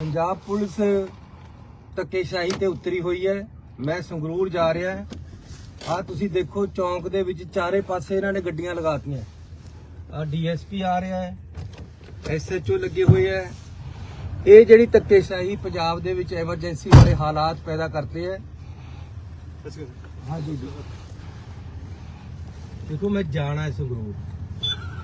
Punjab police ਧੱਕੇਸ਼ਾਹੀ ਤੇ ਉਤਰੀ ਹੋਈ ਹੈ। ਮੈਂ ਸੰਗਰੂਰ ਜਾ ਰਿਹਾ ਹਾਂ। ਆ ਤੁਸੀਂ ਦੇਖੋ ਚੌਂਕ ਦੇ ਵਿੱਚ ਚਾਰੇ ਪਾਸੇ ਇਹਨਾਂ ਨੇ ਗੱਡੀਆਂ ਲਗਾਤੀਆਂ। ਆ ਡੀਐਸਪੀ ਆ ਰਿਹਾ ਹੈ ਐਸਐਚਓ ਲੱਗੇ ਹੋਏ ਹੈ। ਇਹ ਜਿਹੜੀ ਧੱਕੇਸ਼ਾਹੀ ਪੰਜਾਬ ਦੇ ਵਿੱਚ ਐਮਰਜੈਂਸੀ ਵਾਲੇ ਹਾਲਾਤ ਪੈਦਾ ਕਰਤੇ ਹੈ। ਹਾਂਜੀ ਜੀ। ਦੇਖੋ ਮੈਂ ਜਾਣਾ ਹੈ ਸੰਗਰੂਰ।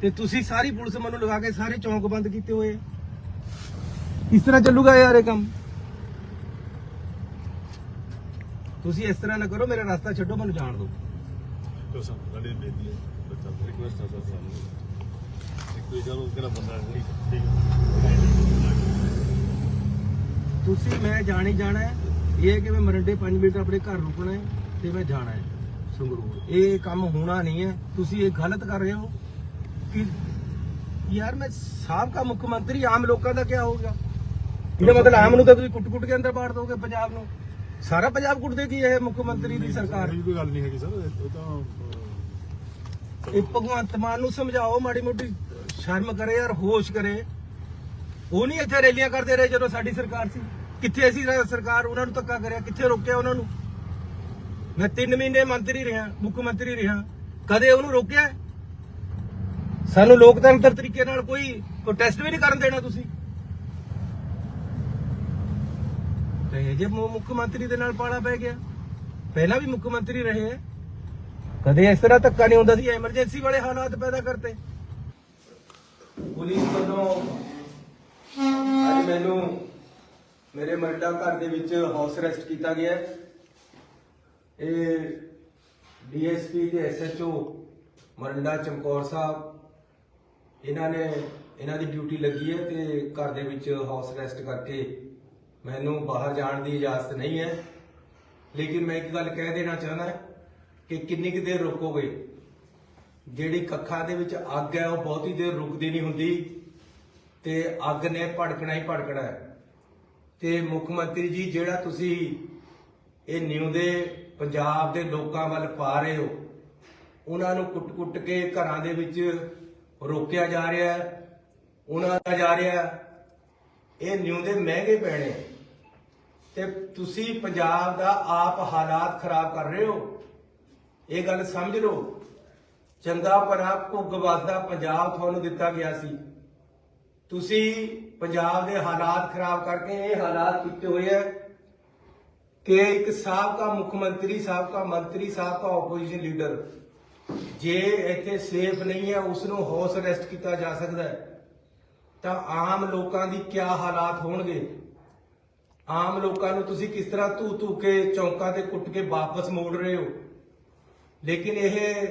ਤੇ ਤੁਸੀਂ ਸਾਰੀ ਪੁਲਿਸ ਮੈਨੂੰ ਲਗਾ ਕੇ ਸਾਰੇ ਚੌਂਕ ਬੰਦ ਕੀਤੇ ਹੋਏ ਕਿਸ ਤਰ੍ਹਾਂ ਚੱਲੂਗਾ ਯਾਰ ਇਹ ਕੰਮ। ਤੁਸੀਂ ਇਸ ਤਰ੍ਹਾਂ ਨਾ ਕਰੋ ਮੇਰਾ ਰਸਤਾ ਛੱਡੋ ਮੈਨੂੰ ਜਾਣ ਦਿਓ। ਤੋ ਸਰ ਸਾਡੇ ਬੇਦੀ ਹੈ। ਬੱਚਾ ਰਿਕੁਐਸਟ ਹੈ ਸਰ ਸਾਨੂੰ। ਇੱਕ ਕੋਈ ਜਦੋਂ ਕਿਹੜਾ ਬੰਦਾ ਨਹੀਂ ਠੀਕ ਹੈ। ਤੁਸੀਂ ਮੈਂ ਜਾਣੀ ਜਾਣਾ ਹੈ। ਇਹ ਕਿ ਮੈਂ ਮਰੰਡੇ 5 ਮਿੰਟ ਆਪਣੇ ਘਰ ਰੁਕਣਾ ਹੈ ਤੇ ਮੈਂ ਜਾਣਾ ਹੈ ਸੰਗਰੂਰ। ਇਹ ਕੰਮ ਹੋਣਾ ਨਹੀਂ ਹੈ। ਤੁਸੀਂ ਇਹ ਗਲਤ ਕਰ ਰਹੇ ਹੋ। ਕਿ ਯਾਰ ਮੈਂ ਸਾਬਕਾ ਮੁੱਖ ਮੰਤਰੀ ਆਮ ਲੋਕਾਂ ਦਾ ਕੀ ਹੋਊਗਾ ਇਹਦਾ ਮਤਲਬ ਆਮ ਨੂੰ ਤਾਂ ਤੁਸੀਂ ਕੁੱਟ-ਕੁੱਟ ਕੇ ਅੰਦਰ ਬਾੜ ਦੋਗੇ ਪੰਜਾਬ ਨੂੰ। ਸਾਰਾ ਪੰਜਾਬ ਕੁੱਟ ਦੇਗੀ ਇਹ ਮੁੱਖ ਮੰਤਰੀ ਦੀ ਸਰਕਾਰ? ਇਹ ਕੋਈ ਗੱਲ ਨਹੀਂ ਹੈਗੀ ਸਰ ਉਹ ਤਾਂ ਇਹ ਭਗਵੰਤ ਮਾਨ ਨੂੰ ਸਮਝਾਓ ਮਾੜੀ ਮੋਟੀ ਸ਼ਰਮ ਕਰੇ ਯਾਰ ਹੋਸ਼ ਕਰੇ। ਉਹ ਨਹੀਂ ਇੱਥੇ ਰੈਲੀਆਂ ਕਰਦੇ ਰਹੇ ਜਦੋਂ ਸਾਡੀ ਸਰਕਾਰ ਸੀ। ਕਿੱਥੇ ਅਸੀਂ ਸਰਕਾਰ ਉਹਨਾਂ ਨੂੰ ਧੱਕਾ ਕਰਿਆ ਕਿੱਥੇ ਰੋਕਿਆ ਉਹਨਾਂ ਨੂੰ? ਮੈਂ 3 ਮਹੀਨੇ ਮੰਤਰੀ ਰਿਹਾ ਮੁੱਖ ਮੰਤਰੀ ਰਿਹਾ। ਕਦੇ ਉਹਨੂੰ ਰੋਕਿਆ? ਸਾਨੂੰ ਲੋਕਤੰਤਰ ਤਰੀਕੇ ਨਾਲ ਕੋਈ ਪ੍ਰੋਟੈਸਟ ਵੀ ਨਹੀਂ ਕਰਨ ਦੇਣਾ ਤੁਸੀਂ। ਤੇ ਜੇ ਮੁੱਖ ਮੰਤਰੀ ਦੇ ਨਾਲ ਪਾਲਾ ਪੈ ਗਿਆ। ਪਹਿਲਾਂ ਵੀ ਮੁੱਖ ਮੰਤਰੀ ਰਹੇ ਹੈ ਕਦੇ ਇਸ ਤਰ੍ਹਾਂ ਧੱਕਾ ਨਹੀਂ ਹੁੰਦਾ ਸੀ ਐਮਰਜੈਂਸੀ ਵਾਲੇ ਹਾਲਾਤ ਪੈਦਾ ਕਰਤੇ। ਪੁਲਿਸ ਵੱਲੋਂ ਅੱਜ ਮੈਨੂੰ ਮੇਰੇ ਮਰਡਾ ਘਰ ਦੇ ਵਿੱਚ ਹਾਊਸ ਅਰੈਸਟ ਕੀਤਾ ਗਿਆ ਹੈ। ਇਹ ਡੀਐਸਪੀ ਤੇ ਐਸਐਚਓ ਮਰੰਡਾ ਚਮਕੌਰ ਸਾਹਿਬ ਇਹਨਾਂ ਨੇ, ਇਹਨਾਂ ਦੀ ਡਿਊਟੀ ਲੱਗੀ ਹੈ ਤੇ ਘਰ ਦੇ ਵਿੱਚ ਹਾਊਸ ਅਰੈਸਟ ਕਰਕੇ ਮੈਨੂੰ ਬਾਹਰ ਜਾਣ ਦੀ ਇਜਾਜ਼ਤ ਨਹੀਂ ਹੈ। ਲੇਕਿਨ ਮੈਂ ਇੱਕ ਗੱਲ ਕਹਿ ਦੇਣਾ ਚਾਹੁੰਦਾ ਕਿ ਕਿੰਨੀ ਕੁ ਦੇਰ ਰੁਕੋਗੇ? ਜਿਹੜੀ ਕੱਖਾਂ ਦੇ ਵਿੱਚ ਅੱਗ ਹੈ, ਉਹ ਬਹੁਤੀ ਦੇਰ ਰੁਕਦੀ ਨਹੀਂ ਹੁੰਦੀ ਤੇ ਅੱਗ ਨੇ ਭੜਕਣਾ ਹੀ ਭੜਕਣਾ ਹੈ। ਤੇ ਮੁੱਖ ਮੰਤਰੀ ਜੀ, ਜਿਹੜਾ ਤੁਸੀਂ ਇਹ ਨਿਉਂਦੇ ਪੰਜਾਬ ਦੇ ਲੋਕਾਂ ਵੱਲ ਪਾ ਰਹੇ ਹੋ, ਉਹਨਾਂ ਨੂੰ ਕੁੱਟ-ਕੁੱਟ ਕੇ ਘਰਾਂ ਦੇ ਵਿੱਚ ਰੋਕਿਆ ਜਾ ਰਿਹਾ ਹੈ, ਉਹਨਾਂ ਦਾ ਜਾ ਰਿਹਾ ਇਹ ਨਿਉਂਦੇ ਮਹਿੰਗੇ ਪੈਣੇ। ਤੇ ਤੁਸੀਂ ਪੰਜਾਬ ਦਾ ਆਪ ਹਾਲਾਤ ਖਰਾਬ ਕਰ ਰਹੇ ਹੋ। ਇਹ ਗੱਲ ਸਮਝ ਲਓ। ਚੰਗਾ ਭਰਾ ਭੁੱਗ ਵੱਸਦਾ ਪੰਜਾਬ ਤੁਹਾਨੂੰ ਦਿੱਤਾ ਗਿਆ ਸੀ। ਤੁਸੀਂ ਪੰਜਾਬ ਦੇ ਹਾਲਾਤ ਖਰਾਬ ਕਰਕੇ ਇਹ ਹਾਲਾਤ ਕੀਤੇ ਹੋਏ ਹੈ ਕਿ ਇੱਕ ਸਾਬਕਾ ਮੁੱਖ ਮੰਤਰੀ, ਸਾਬਕਾ ਮੰਤਰੀ, ਸਾਬਕਾ ਆਪੋਜੀਸ਼ਨ ਲੀਡਰ ਜੇ ਇੱਥੇ ਸੇਫ ਨਹੀਂ ਹੈ ਉਸ ਨੂੰ ਹਾਊਸ ਅਰੈਸਟ ਕੀਤਾ ਜਾ ਸਕਦਾ ਹੈ। ਤਾਂ ਆਮ ਲੋਕਾਂ ਦੀ ਕੀ ਹਾਲਾਤ ਹੋਣਗੇ? ਆਮ ਲੋਕਾਂ ਨੂੰ ਤੁਸੀਂ ਕਿਸ ਤਰ੍ਹਾਂ ਧੂ ਧੂ ਕੇ ਚੌਂਕਾਂ ਤੇ ਕੁੱਟ ਕੇ ਵਾਪਸ ਮੋੜ ਰਹੇ ਹੋ? ਲੇਕਿਨ ਇਹ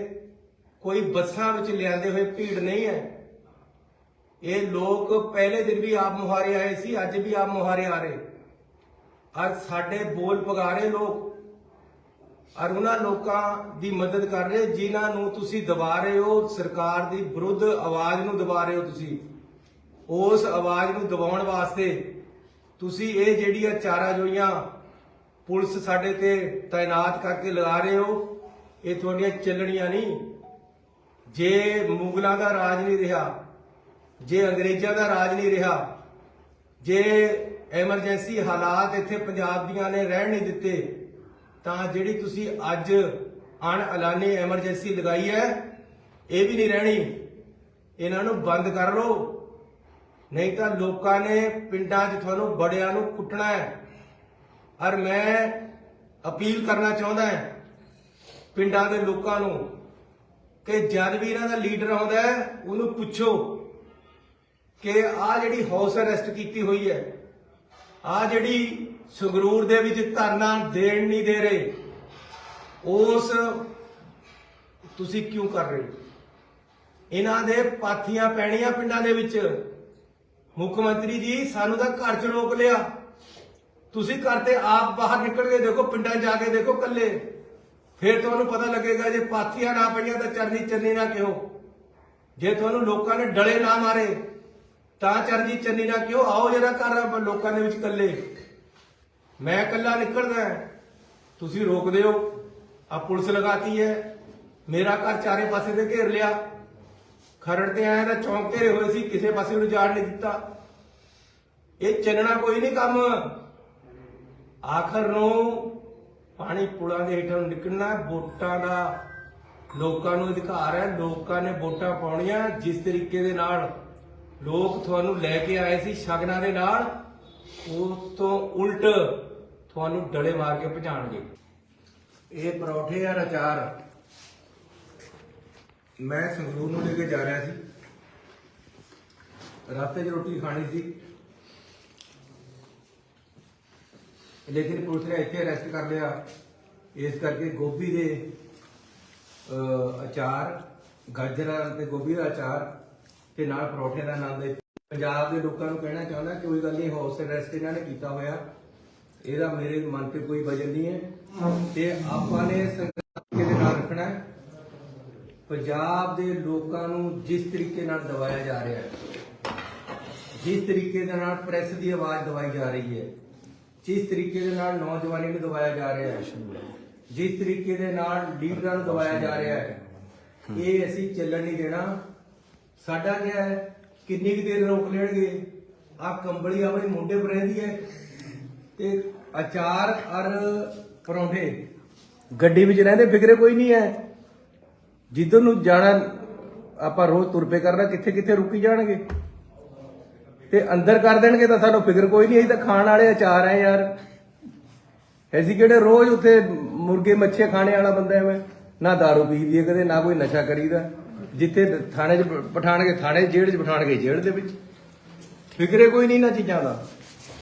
ਕੋਈ ਬੱਸਾਂ ਵਿੱਚ ਲਿਆਂਦੇ ਹੋਏ ਭੀੜ ਨਹੀਂ ਹੈ। ਇਹ ਲੋਕ ਪਹਿਲੇ ਦਿਨ ਵੀ ਆਪ ਮੁਹਾਰੇ ਆਏ ਸੀ, ਅੱਜ ਵੀ ਆਪ ਮੁਹਾਰੇ ਆ ਰਹੇ। ਅੱਜ ਸਾਡੇ ਬੋਲ ਪਗਾ ਰਹੇ ਲੋਕ ਔਰ ਉਹਨਾਂ ਲੋਕਾਂ ਦੀ ਮਦਦ ਕਰ ਰਹੇ, ਜਿਨ੍ਹਾਂ ਨੂੰ ਤੁਸੀਂ ਦਬਾ ਰਹੇ ਹੋ, ਸਰਕਾਰ ਦੀ ਵਿਰੁੱਧ ਆਵਾਜ਼ ਨੂੰ ਦਬਾ ਰਹੇ ਹੋ ਤੁਸੀਂ। ਉਸ ਆਵਾਜ਼ ਨੂੰ ਦਬਾਉਣ ਵਾਸਤੇ ਤੁਸੀਂ ਇਹ ਜਿਹੜੀਆਂ ਚਾਰਾ ਜੋਈਆਂ ਪੁਲਿਸ ਸਾਡੇ ਤੇ ਤਾਇਨਾਤ ਕਰਕੇ ਲਗਾ ਰਹੇ ਹੋ, ਇਹ ਤੁਹਾਡੀਆਂ ਚੱਲਣੀਆਂ ਨਹੀਂ। ਜੇ ਮੁਗਲਾਂ ਦਾ ਰਾਜ ਨਹੀਂ ਰਿਹਾ, ਜੇ ਅੰਗਰੇਜ਼ਾਂ ਦਾ ਰਾਜ ਨਹੀਂ ਰਿਹਾ, ਜੇ ਐਮਰਜੈਂਸੀ ਹਾਲਾਤ ਇੱਥੇ ਪੰਜਾਬ ਦੀਆਂ ਨੇ ਰਹਿਣ ਨਹੀਂ ਦਿੱਤੇ ਤਾਂ ਜਿਹੜੀ ਤੁਸੀਂ ਅੱਜ ਅਣ ਐਲਾਨੀ ਐਮਰਜੈਂਸੀ ਲਗਾਈ ਹੈ, ਇਹ ਵੀ ਨਹੀਂ ਰਹਿਣੀ। ਇਹਨਾਂ ਨੂੰ ਬੰਦ ਕਰ ਲਓ। ਨਹੀਂ ਤਾਂ ਲੋਕਾਂ ਨੇ ਪਿੰਡਾਂ 'ਚ ਤੁਹਾਨੂੰ ਬੜਿਆਂ ਨੂੰ ਕੁੱਟਣਾ ਹੈ। ਔਰ ਮੈਂ ਅਪੀਲ ਕਰਨਾ ਚਾਹੁੰਦਾ ਹਾਂ ਪਿੰਡਾਂ ਦੇ ਲੋਕਾਂ ਨੂੰ ਕਿ ਜਦ ਵੀ ਇਹਨਾਂ ਦਾ ਲੀਡਰ ਆਉਂਦਾ ਉਹਨੂੰ ਪੁੱਛੋ ਕਿ ਆਹ ਜਿਹੜੀ ਹਾਊਸ ਅਰੈਸਟ ਕੀਤੀ ਹੋਈ ਹੈ ਆ ਜਿਹੜੀ ਸੰਗਰੂਰ ਦੇ ਵਿੱਚ ਧਰਨਾ ਦੇਣ ਨਹੀਂ ਦੇ ਰਹੇ, ਉਸ ਤੁਸੀਂ ਕਿਉਂ ਕਰ ਰਹੇ ਇਹਨਾਂ ਦੇ ਪਾਥੀਆਂ ਪੈਣੀਆਂ ਪਿੰਡਾਂ ਦੇ ਵਿੱਚ। ਮੁੱਖ ਮੰਤਰੀ ਜੀ, ਸਾਨੂੰ ਤਾਂ ਘਰ 'ਚ ਰੋਕ ਲਿਆ। ਤੁਸੀਂ ਘਰ ਤੇ ਆਪ ਬਾਹਰ ਨਿਕਲ ਕੇ ਦੇਖੋ, ਪਿੰਡਾਂ 'ਚ ਜਾ ਕੇ ਦੇਖੋ ਕੱਲੇ ਫਿਰ ਤੁਹਾਨੂੰ ਪਤਾ ਲੱਗੇਗਾ, ਜੇ ਪਾਥੀਆਂ ਨਾ ਪਈਆਂ ਤਾਂ ਚਰਨੀ ਚਰਨੀ ਨਾ ਕਿਉਂ? ਜੇ ਤੁਹਾਨੂੰ ਲੋਕਾਂ ਨੇ ਡਲੇ ਨਾ ਮਾਰੇ ਤਾਂ ਚਰਨੀ ਚੰਨੀ ਨਾ ਕਿਉਂ? ਆਓ ਜਰਾ ਘਰ ਲੋਕਾਂ ਦੇ ਵਿੱਚ ਇਕੱਲੇ। ਮੈਂ ਇਕੱਲਾ ਨਿਕਲਦਾ ਤੁਸੀਂ ਰੋਕਦੇ ਹੋ। ਆ ਪੁਲਿਸ ਲਗਾਤੀ ਹੈ। ਮੇਰਾ ਘਰ ਚਾਰੇ ਪਾਸੇ ਤੇ ਘੇਰ ਲਿਆ। ਖਰੜ ਤੇ ਆਇਆ ਤਾਂ ਚੌਂਕ ਘੇਰੇ ਹੋਏ ਸੀ। ਕਿਸੇ ਪਾਸੇ ਨੂੰ ਜਾਣ ਨਹੀਂ ਦਿੱਤਾ। ਇਹ ਚੱਲਣਾ ਕੋਈ ਨਹੀਂ ਕੰਮ। ਆਖਰ ਨੂੰ ਪਾਣੀ ਪੁਲਾਂ ਦੇ ਹੇਠੋਂ ਨਿਕਲਣਾ ਵੋਟਾਂ ਦਾ ਲੋਕਾਂ ਨੂੰ ਅਧਿਕਾਰ ਹੈ। ਲੋਕਾਂ ਨੇ ਵੋਟਾਂ ਪਾਉਣੀਆਂ ਜਿਸ ਤਰੀਕੇ ਦੇ ਨਾਲ। ਲੋਕ ਤੁਹਾਨੂੰ ਲੈ ਕੇ ਆਏ ਸੀ ਸ਼ਗਨਾਂ ਦੇ ਨਾਲ ਉਸ ਤੋਂ ਉਲਟ ਤੁਹਾਨੂੰ ਡਲੇ ਮਾਰ ਕੇ ਭਜਾਣਗੇ। ਇਹ ਪਰੌਠੇ ਆ ਅਚਾਰ। ਮੈਂ ਸੰਗਰੂਰ ਨੂੰ ਲੈ ਕੇ ਜਾ ਰਿਹਾ ਸੀ। ਰਸਤੇ 'ਚ ਰੋਟੀ ਖਾਣੀ ਸੀ। ਲੇਕਿਨ ਪੁਲਿਸ ਨੇ ਇੱਥੇ ਅਰੈਸਟ ਕਰ ਲਿਆ। ਇਸ ਕਰਕੇ ਗੋਭੀ ਦੇ ਅਚਾਰ, ਗਾਜਰਾਂ ਤੇ ਗੋਭੀ ਦਾ ਅਚਾਰ ਤੇ ਨਾਲ ਪਰੌਠੇ ਦਾ ਨਾਮ ਦੇ ਪੰਜਾਬ ਦੇ ਲੋਕਾਂ ਨੂੰ ਕਹਿਣਾ ਚਾਹੁੰਦਾ ਕਿ ਕੋਈ ਗੱਲ ਨਹੀਂ ਹਾਊਸ ਅਰੈਸਟ ਇਹਨਾਂ ਨੇ ਕੀਤਾ ਹੋਇਆ। ਇਹਦਾ ਮੇਰੇ ਮਨ ਤੇ ਕੋਈ ਵਜਨ ਨਹੀਂ ਹੈ। ਤੇ ਆਪਾਂ ਨੇ ਸੰਗਤ ਦੇ ਨਾਲ ਰੱਖਣਾ ਹੈ। ਪੰਜਾਬ ਦੇ ਲੋਕਾਂ ਨੂੰ ਜਿਸ ਤਰੀਕੇ ਨਾਲ ਦਬਾਇਆ ਜਾ ਰਿਹਾ ਹੈ, ਜਿਸ ਤਰੀਕੇ ਦੇ ਨਾਲ ਪ੍ਰੈਸ ਦੀ ਆਵਾਜ਼ ਦਵਾਈ ਜਾ ਰਹੀ ਹੈ, ਜਿਸ ਤਰੀਕੇ ਦੇ ਨਾਲ ਨੌਜਵਾਨੀ ਨੂੰ ਦਵਾਇਆ ਜਾ ਰਿਹਾ ਹੈ, ਜਿਸ ਤਰੀਕੇ ਦੇ ਨਾਲ ਲੀਡਰਾਂ ਨੂੰ ਦਵਾਇਆ ਜਾ ਰਿਹਾ ਹੈ, ਇਹ ਅਸੀਂ ਚੱਲਣ ਨਹੀਂ ਦੇਣਾ। ਸਾਡਾ ਕੀ ਹੈ? ਕਿੰਨੀ ਕੁ ਦੇਰ ਰੋਕ ਲੈਣਗੇ? ਆ ਕੰਬਲੀ ਆਪਣੀ ਮੁੰਡੇ ਪਰ ਰਹਿੰਦੀ ਹੈ। ਤੇ ਅਚਾਰ ਔਰ ਪਰੌਂਠੇ। ਗੱਡੀ ਵਿੱਚ ਰਹਿੰਦੇ ਫਿਕਰੇ ਕੋਈ ਨਹੀਂ ਹੈ। ਜਿੱਧਰ ਨੂੰ ਜਾਣਾ, ਆਪਾਂ ਰੋਜ਼ ਤੁਰ ਪਏ ਕਰਨਾ ਕਿੱਥੇ ਕਿੱਥੇ ਰੁਕੀ ਜਾਣਗੇ? ਤੇ ਅੰਦਰ ਕਰ ਦੇਣਗੇ ਤਾਂ ਸਾਨੂੰ ਫਿਕਰ ਕੋਈ ਨਹੀਂ, ਅਸੀਂ ਤਾਂ ਖਾਣ ਵਾਲੇ ਅਚਾਰ ਹੈ ਯਾਰ। ਅਸੀਂ ਕਿਹੜੇ ਰੋਜ਼ ਉੱਥੇ ਮੁਰਗੇ ਮੱਛੀ ਖਾਣੇ ਵਾਲਾ ਬੰਦਾ ਐ ਮੈਂ? ਨਾ दारू ਪੀਦੀ ਹੈ ਕਦੇ, ਨਾ ਕੋਈ ਨਸ਼ਾ ਕਰੀਦਾ। ਜਿੱਥੇ ਥਾਣੇ 'ਚ ਬਿਠਾਣਗੇ ਥਾਣੇ, ਜੇਲ੍ਹ 'ਚ ਬਿਠਾਣਗੇ ਜੇਲ੍ਹ ਦੇ ਵਿੱਚ। ਫਿਕਰੇ ਕੋਈ ਨਹੀਂ ਨਾ ਚੀਜ਼ਾਂ ਦਾ।